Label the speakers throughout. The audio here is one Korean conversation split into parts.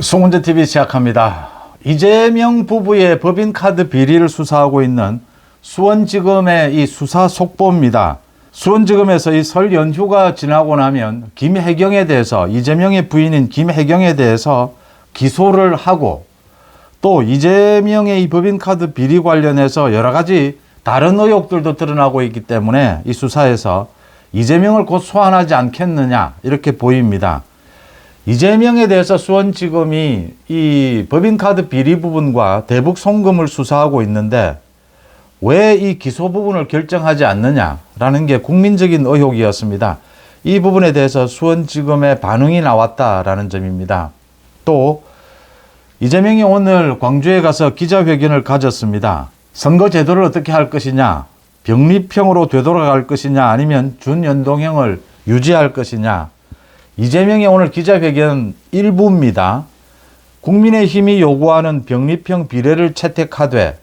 Speaker 1: 송은재 TV 시작합니다. 이재명 부부의 법인카드 비리를 수사하고 있는 수원지검의 이 수사 속보입니다. 수원지검에서 이 설 연휴가 지나고 나면 김혜경에 대해서 이재명의 부인인 김혜경에 대해서 기소를 하고 또 이재명의 이 법인카드 비리 관련해서 여러 가지 다른 의혹들도 드러나고 있기 때문에 이 수사에서 이재명을 곧 소환하지 않겠느냐 이렇게 보입니다. 이재명에 대해서 수원지검이 이 법인카드 비리 부분과 대북 송금을 수사하고 있는데 왜 이 기소 부분을 결정하지 않느냐라는 게 국민적인 의혹이었습니다. 이 부분에 대해서 수원지검의 반응이 나왔다라는 점입니다. 또 이재명이 오늘 광주에 가서 기자회견을 가졌습니다. 선거 제도를 어떻게 할 것이냐, 병립형으로 되돌아갈 것이냐, 아니면 준연동형을 유지할 것이냐. 이재명의 오늘 기자회견 일부입니다. 국민의힘이 요구하는 병립형 비례를 채택하되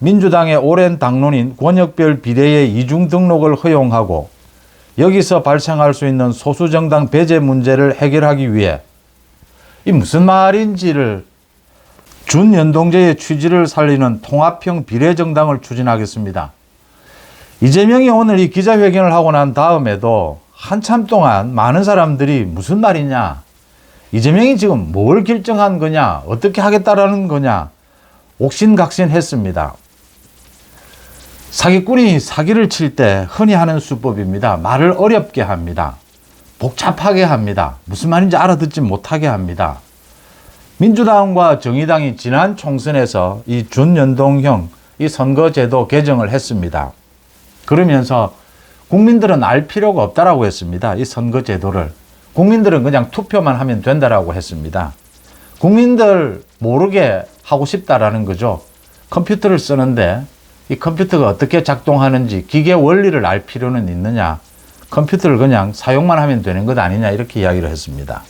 Speaker 1: 민주당의 오랜 당론인 권역별 비례의 이중 등록을 허용하고 여기서 발생할 수 있는 소수정당 배제 문제를 해결하기 위해 이 무슨 말인지를 준연동제의 취지를 살리는 통합형 비례정당을 추진하겠습니다. 이재명이 오늘 이 기자회견을 하고 난 다음에도 한참 동안 많은 사람들이 무슨 말이냐, 이재명이 지금 뭘 결정한 거냐, 어떻게 하겠다라는 거냐, 옥신각신 했습니다. 사기꾼이 사기를 칠 때 흔히 하는 수법입니다. 말을 어렵게 합니다. 복잡하게 합니다. 무슨 말인지 알아듣지 못하게 합니다. 민주당과 정의당이 지난 총선에서 이 준연동형 이 선거제도 개정을 했습니다. 그러면서 국민들은 알 필요가 없다라고 했습니다. 이 선거 제도를. 국민들은 그냥 투표만 하면 된다라고 했습니다. 국민들 모르게 하고 싶다라는 거죠. 컴퓨터를 쓰는데 이 컴퓨터가 어떻게 작동하는지 기계 원리를 알 필요는 있느냐. 컴퓨터를 그냥 사용만 하면 되는 것 아니냐 이렇게 이야기를 했습니다.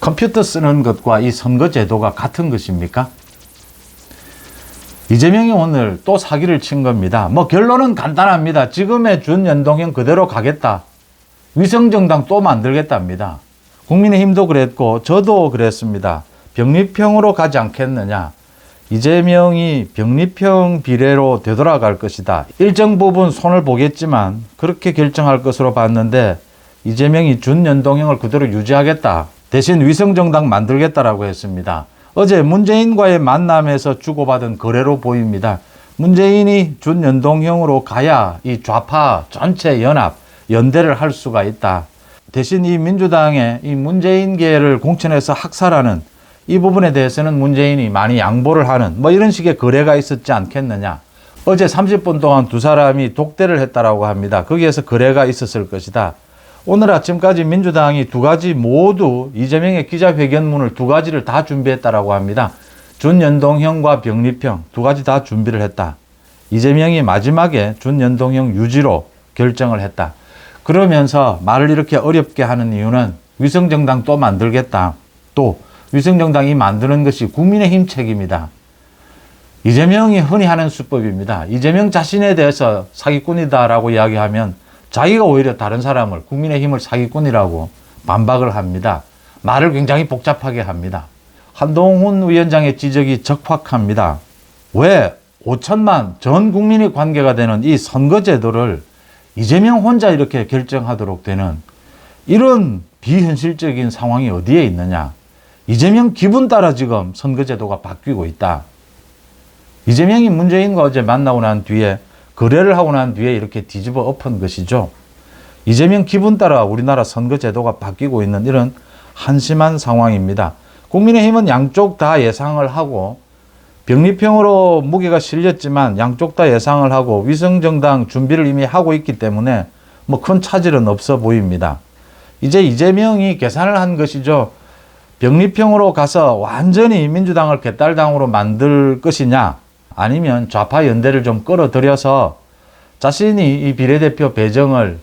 Speaker 1: 컴퓨터 쓰는 것과 이 선거 제도가 같은 것입니까? 이재명이 오늘 또 사기를 친 겁니다. 뭐 결론은 간단합니다. 지금의 준연동형 그대로 가겠다. 위성정당 또 만들겠답니다. 국민의힘도 그랬고 저도 그랬습니다. 병립형으로 가지 않겠느냐. 이재명이 병립형 비례로 되돌아갈 것이다. 일정 부분 손을 보겠지만 그렇게 결정할 것으로 봤는데 이재명이 준연동형을 그대로 유지하겠다. 대신 위성정당 만들겠다라고 했습니다. 어제 문재인과의 만남에서 주고받은 거래로 보입니다. 문재인이 준연동형으로 가야 이 좌파 전체 연합, 연대를 할 수가 있다. 대신 이 민주당의 이 문재인계를 공천해서 학살하는 이 부분에 대해서는 문재인이 많이 양보를 하는 뭐 이런 식의 거래가 있었지 않겠느냐. 어제 30분 동안 두 사람이 독대를 했다라고 합니다. 거기에서 거래가 있었을 것이다. 오늘 아침까지 민주당이 두 가지 모두 이재명의 기자회견문을 두 가지를 다 준비했다라고 합니다. 준연동형과 병립형 두 가지 다 준비를 했다. 이재명이 마지막에 준연동형 유지로 결정을 했다. 그러면서 말을 이렇게 어렵게 하는 이유는 위성정당 또 만들겠다. 또 위성정당이 만드는 것이 국민의힘 책임이다. 이재명이 흔히 하는 수법입니다. 이재명 자신에 대해서 사기꾼이다라고 이야기하면 자기가 오히려 다른 사람을 국민의힘을 사기꾼이라고 반박을 합니다. 말을 굉장히 복잡하게 합니다. 한동훈 위원장의 지적이 적확합니다. 왜 5천만 전 국민이 관계가 되는 이 선거제도를 이재명 혼자 이렇게 결정하도록 되는 이런 비현실적인 상황이 어디에 있느냐. 이재명 기분 따라 지금 선거제도가 바뀌고 있다. 이재명이 문재인과 어제 만나고 난 뒤에 거래를 하고 난 뒤에 이렇게 뒤집어 엎은 것이죠. 이재명 기분 따라 우리나라 선거제도가 바뀌고 있는 이런 한심한 상황입니다. 국민의힘은 양쪽 다 예상을 하고 병립형으로 무게가 실렸지만 양쪽 다 예상을 하고 위성정당 준비를 이미 하고 있기 때문에 뭐 큰 차질은 없어 보입니다. 이제 이재명이 계산을 한 것이죠. 병립형으로 가서 완전히 민주당을 개딸당으로 만들 것이냐 아니면 좌파 연대를 좀 끌어들여서 자신이 이 비례대표 배정을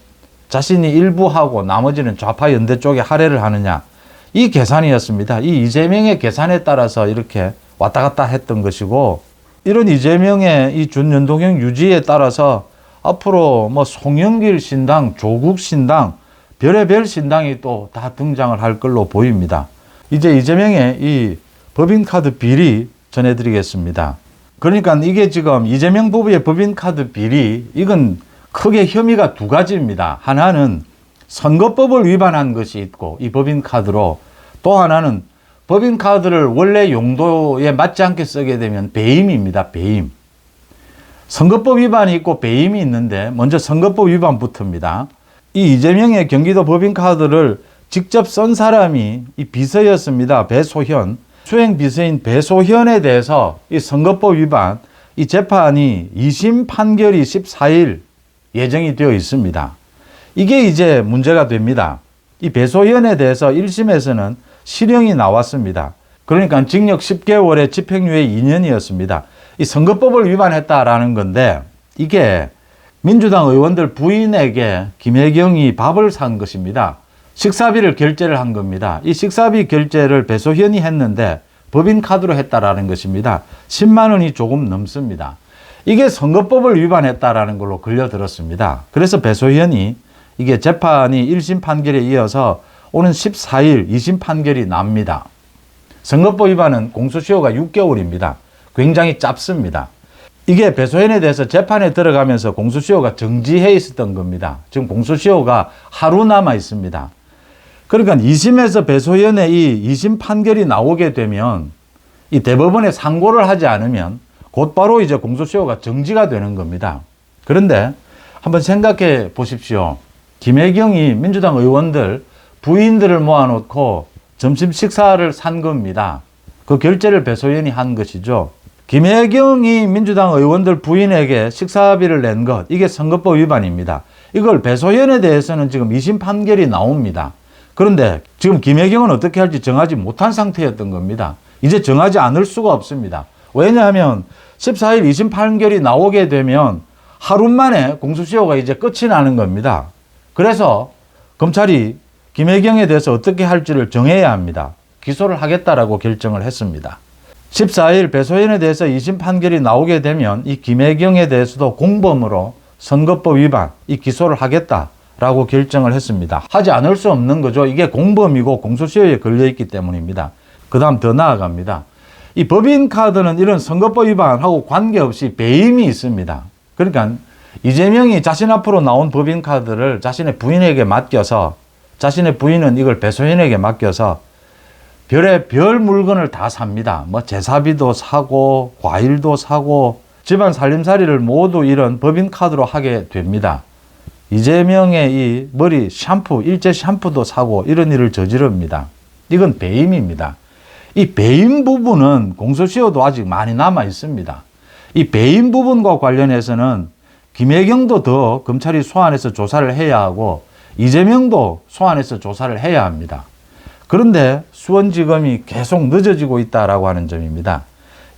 Speaker 1: 자신이 일부 하고 나머지는 좌파 연대 쪽에 할애를 하느냐 이 계산이었습니다. 이 이재명의 계산에 따라서 이렇게 왔다 갔다 했던 것이고 이런 이재명의 이 준연동형 유지에 따라서 앞으로 뭐 송영길 신당, 조국 신당, 별의별 신당이 또 다 등장을 할 걸로 보입니다. 이제 이재명의 이 법인카드 비리 전해드리겠습니다. 그러니까 이게 지금 이재명 부부의 법인카드 비리, 이건 크게 혐의가 두 가지입니다. 하나는 선거법을 위반한 것이 있고, 이 법인카드로, 또 하나는 법인카드를 원래 용도에 맞지 않게 쓰게 되면 배임입니다. 배임. 선거법 위반이 있고 배임이 있는데 먼저 선거법 위반부터입니다. 이 이재명의 경기도 법인카드를 직접 쓴 사람이 이 비서였습니다. 배소현. 수행 비서인 배소현에 대해서 이 선거법 위반 이 재판이 2심 판결이 14일 예정이 되어 있습니다. 이게 이제 문제가 됩니다. 이 배소현에 대해서 1심에서는 실형이 나왔습니다. 그러니까 징역 10개월에 집행유예 2년이었습니다. 이 선거법을 위반했다라는 건데 이게 민주당 의원들 부인에게 김혜경이 밥을 산 것입니다. 식사비를 결제를 한 겁니다. 이 식사비 결제를 배소현이 했는데 법인 카드로 했다라는 것입니다. 10만 원이 조금 넘습니다. 이게 선거법을 위반했다라는 걸로 걸려들었습니다. 그래서 배소현이 이게 재판이 1심 판결에 이어서 오는 14일 2심 판결이 납니다. 선거법 위반은 공소시효가 6개월입니다. 굉장히 짧습니다. 이게 배소현에 대해서 재판에 들어가면서 공소시효가 정지해 있었던 겁니다. 지금 공소시효가 하루 남아 있습니다. 그러니까 2심에서 배소현의 이 2심 판결이 나오게 되면 이 대법원에 상고를 하지 않으면 곧바로 이제 공소시효가 정지가 되는 겁니다. 그런데 한번 생각해 보십시오. 김혜경이 민주당 의원들 부인들을 모아놓고 점심 식사를 산 겁니다. 그 결제를 배소연이 한 것이죠. 김혜경이 민주당 의원들 부인에게 식사비를 낸 것, 이게 선거법 위반입니다. 이걸 배소연에 대해서는 지금 2심 판결이 나옵니다. 그런데 지금 김혜경은 어떻게 할지 정하지 못한 상태였던 겁니다. 이제 정하지 않을 수가 없습니다. 왜냐하면 14일 2심 판결이 나오게 되면 하루 만에 공소시효가 이제 끝이 나는 겁니다. 그래서 검찰이 김혜경에 대해서 어떻게 할지를 정해야 합니다. 기소를 하겠다라고 결정을 했습니다. 14일 배소연에 대해서 2심 판결이 나오게 되면 이 김혜경에 대해서도 공범으로 선거법 위반 이 기소를 하겠다 라고 결정을 했습니다. 하지 않을 수 없는 거죠. 이게 공범이고 공소시효에 걸려 있기 때문입니다. 그 다음 더 나아갑니다. 이 법인카드는 이런 선거법 위반하고 관계없이 배임이 있습니다. 그러니까 이재명이 자신 앞으로 나온 법인카드를 자신의 부인에게 맡겨서 자신의 부인은 이걸 배소연에게 맡겨서 별의 별 물건을 다 삽니다. 뭐 제사비도 사고 과일도 사고 집안 살림살이를 모두 이런 법인카드로 하게 됩니다. 이재명의 이 머리 샴푸, 일제 샴푸도 사고 이런 일을 저지릅니다. 이건 배임입니다. 이 배임 부분은 공소시효도 아직 많이 남아 있습니다. 이 배임 부분과 관련해서는 김혜경도 더 검찰이 소환해서 조사를 해야 하고 이재명도 소환해서 조사를 해야 합니다. 그런데 수원지검이 계속 늦어지고 있다라고 하는 점입니다.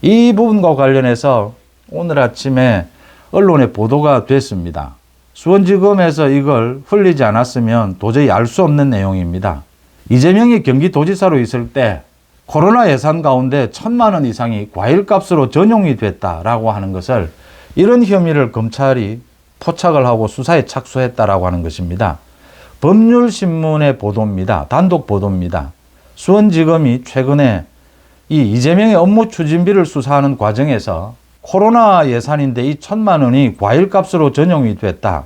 Speaker 1: 이 부분과 관련해서 오늘 아침에 언론에 보도가 됐습니다. 수원지검에서 이걸 흘리지 않았으면 도저히 알 수 없는 내용입니다. 이재명이 경기도지사로 있을 때 코로나 예산 가운데 천만 원 이상이 과일값으로 전용이 됐다라고 하는 것을 이런 혐의를 검찰이 포착을 하고 수사에 착수했다라고 하는 것입니다. 법률신문의 보도입니다. 단독 보도입니다. 수원지검이 최근에 이 이재명의 업무 추진비를 수사하는 과정에서 코로나 예산인데 이 천만 원이 과일값으로 전용이 됐다.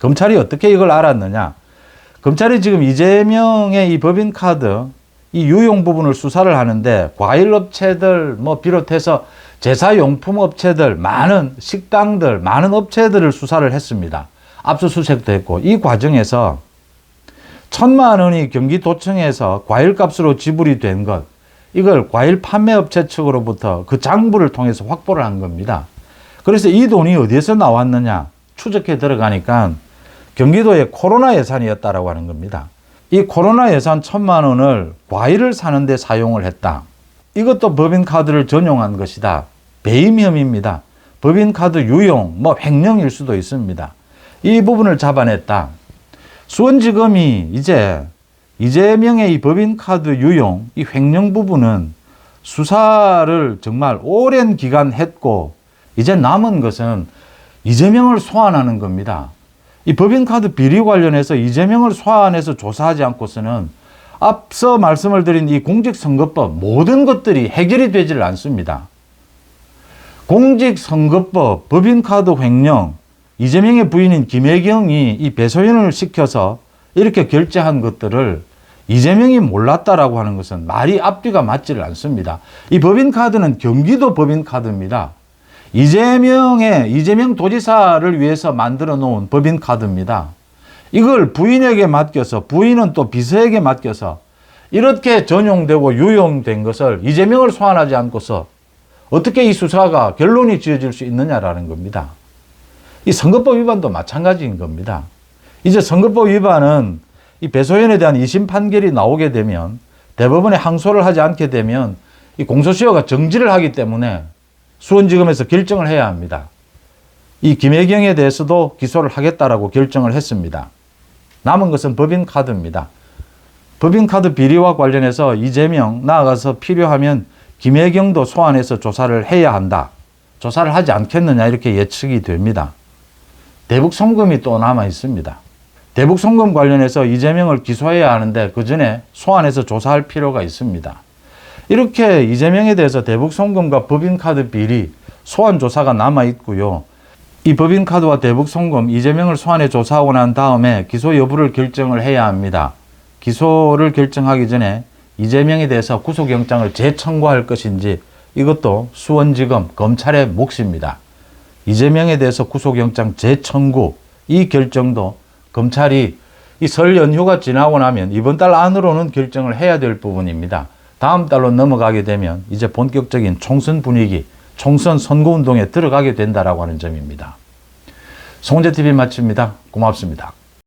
Speaker 1: 검찰이 어떻게 이걸 알았느냐? 검찰이 지금 이재명의 이 법인카드 이 유용 부분을 수사를 하는데 과일 업체들 뭐 비롯해서 제사용품 업체들 많은 식당들 많은 업체들을 수사를 했습니다. 압수수색도 했고 이 과정에서 천만 원이 경기도청에서 과일값으로 지불이 된 것, 이걸 과일 판매업체 측으로부터 그 장부를 통해서 확보를 한 겁니다. 그래서 이 돈이 어디에서 나왔느냐 추적해 들어가니까 경기도의 코로나 예산이었다라고 하는 겁니다. 이 코로나 예산 천만 원을 과일을 사는데 사용을 했다. 이것도 법인카드를 전용한 것이다. 배임 혐의입니다. 법인카드 유용, 뭐 횡령일 수도 있습니다. 이 부분을 잡아냈다. 수원지검이 이제 이재명의 이 법인카드 유용, 이 횡령 부분은 수사를 정말 오랜 기간 했고, 이제 남은 것은 이재명을 소환하는 겁니다. 이 법인카드 비리 관련해서 이재명을 소환해서 조사하지 않고서는 앞서 말씀을 드린 이 공직선거법 모든 것들이 해결이 되질 않습니다. 공직선거법, 법인카드 횡령, 이재명의 부인인 김혜경이 이 배소연을 시켜서 이렇게 결제한 것들을 이재명이 몰랐다라고 하는 것은 말이 앞뒤가 맞지를 않습니다. 이 법인카드는 경기도 법인카드입니다. 이재명의 이재명 도지사를 위해서 만들어 놓은 법인카드입니다. 이걸 부인에게 맡겨서 부인은 또 비서에게 맡겨서 이렇게 전용되고 유용된 것을 이재명을 소환하지 않고서 어떻게 이 수사가 결론이 지어질 수 있느냐라는 겁니다. 이 선거법 위반도 마찬가지인 겁니다. 이제 선거법 위반은 이 배소연에 대한 2심 판결이 나오게 되면 대법원에 항소를 하지 않게 되면 이 공소시효가 정지를 하기 때문에 수원지검에서 결정을 해야 합니다. 이 김혜경에 대해서도 기소를 하겠다라고 결정을 했습니다. 남은 것은 법인카드입니다. 법인카드 비리와 관련해서 이재명 나아가서 필요하면 김혜경도 소환해서 조사를 해야 한다. 조사를 하지 않겠느냐 이렇게 예측이 됩니다. 대북 송금이 또 남아 있습니다. 대북 송금 관련해서 이재명을 기소해야 하는데 그 전에 소환해서 조사할 필요가 있습니다. 이렇게 이재명에 대해서 대북 송금과 법인카드 비리 소환 조사가 남아 있고요. 이 법인카드와 대북 송금 이재명을 소환해 조사하고 난 다음에 기소 여부를 결정을 해야 합니다. 기소를 결정하기 전에 이재명에 대해서 구속영장을 재청구할 것인지 이것도 수원지검 검찰의 몫입니다. 이재명에 대해서 구속영장 재청구 이 결정도 검찰이 이 설 연휴가 지나고 나면 이번 달 안으로는 결정을 해야 될 부분입니다. 다음 달로 넘어가게 되면 이제 본격적인 총선 분위기, 총선 선거운동에 들어가게 된다라고 하는 점입니다. 송재TV 마칩니다. 고맙습니다.